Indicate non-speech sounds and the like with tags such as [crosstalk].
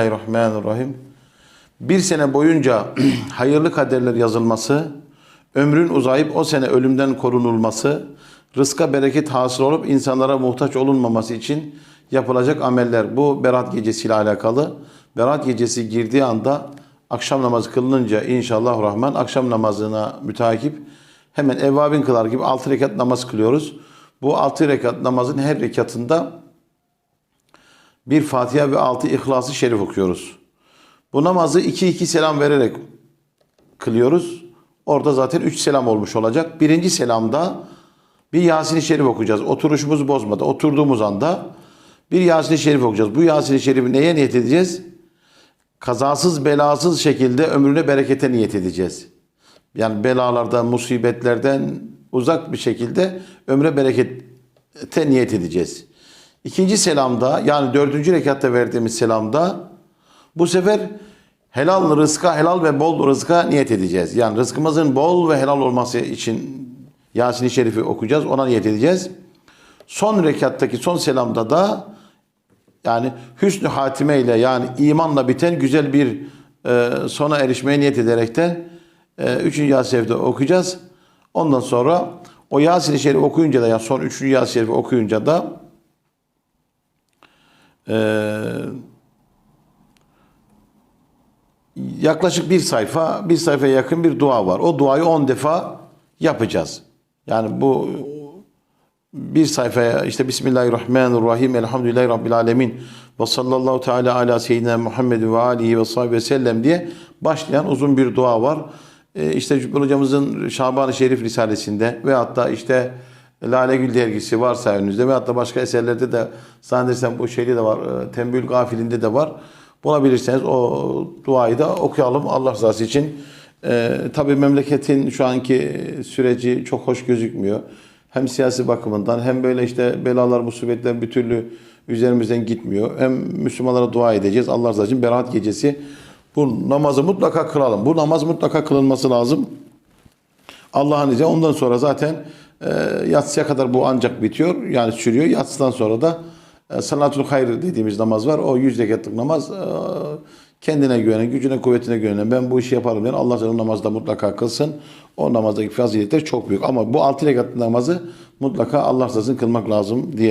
Bismillahirrahmanirrahim. Bir sene boyunca [clears throat] hayırlı kaderler yazılması, ömrün uzayıp o sene ölümden korunulması, rızka bereket hasıl olup insanlara muhtaç olunmaması için yapılacak ameller. Bu Berat gecesiyle alakalı. Berat gecesi girdiği anda akşam namazı kılınınca inşallah rahman akşam namazına müteakip hemen evvabin kılar gibi 6 rekat namaz kılıyoruz. Bu 6 rekat namazın her rekatında bir Fatiha ve altı İhlas-ı Şerif okuyoruz. Bu namazı iki iki selam vererek kılıyoruz. Orada zaten üç selam olmuş olacak. Birinci selamda bir Yasin-i Şerif okuyacağız. Oturuşumuzu bozmadı. Oturduğumuz anda bir Yasin-i Şerif okuyacağız. Bu Yasin-i Şerif'i neye niyet edeceğiz? Kazasız belasız şekilde ömrüne berekete niyet edeceğiz. Yani belalardan, musibetlerden uzak bir şekilde ömre berekete niyet edeceğiz. İkinci selamda yani dördüncü rekatta verdiğimiz selamda bu sefer helal rızka, helal ve bol rızka niyet edeceğiz. Yani rızkımızın bol ve helal olması için Yasin-i Şerif'i okuyacağız. Ona niyet edeceğiz. Son rekattaki son selamda da yani hüsnü hatime ile yani imanla biten güzel bir e, sona erişmeye niyet ederekten e, üçüncü Yasin-i Şerif'i de okuyacağız. Ondan sonra o Yasin-i Şerif okuyunca da yani son üçüncü Yasin-i Şerif'i okuyunca da yaklaşık bir sayfa, bir sayfaya yakın bir dua var. O duayı 10 defa yapacağız. Yani bu bir sayfaya işte Bismillahirrahmanirrahim Elhamdülillahi Rabbil Alemin ve sallallahu teala ala seyyidina Muhammed ve alihi ve sahibi ve sellem diye başlayan uzun bir dua var. Ee, işte Cübbül Hocamızın Şaban-ı Şerif Risalesi'nde ve hatta işte Lale Gül dergisi varsa önünüzde ve hatta başka eserlerde de zannedersem bu şeyde de var. e, Tembül Gafilinde de var. Bulabilirseniz o duayı da okuyalım Allah rızası için. Ee, tabii memleketin şu anki süreci çok hoş gözükmüyor. Hem siyasi bakımından hem böyle işte belalar, musibetler bir türlü üzerimizden gitmiyor. Hem Müslümanlara dua edeceğiz. Allah rızası için Berat gecesi bu namazı mutlaka kılalım. Bu namaz mutlaka kılınması lazım. Allah'ın izniyle ondan sonra zaten yatsıya kadar bu ancak bitiyor. Yani sürüyor. Yatsıdan sonra da e, salatul hayr dediğimiz namaz var. O yüz rekatlık namaz e, kendine güvenen, gücüne, kuvvetine güvenen ben bu işi yaparım diyen Allah o namazda mutlaka kılsın. O namazdaki faziletler çok büyük. Ama bu altı rekatlı namazı mutlaka Allah rızasını kılmak lazım diye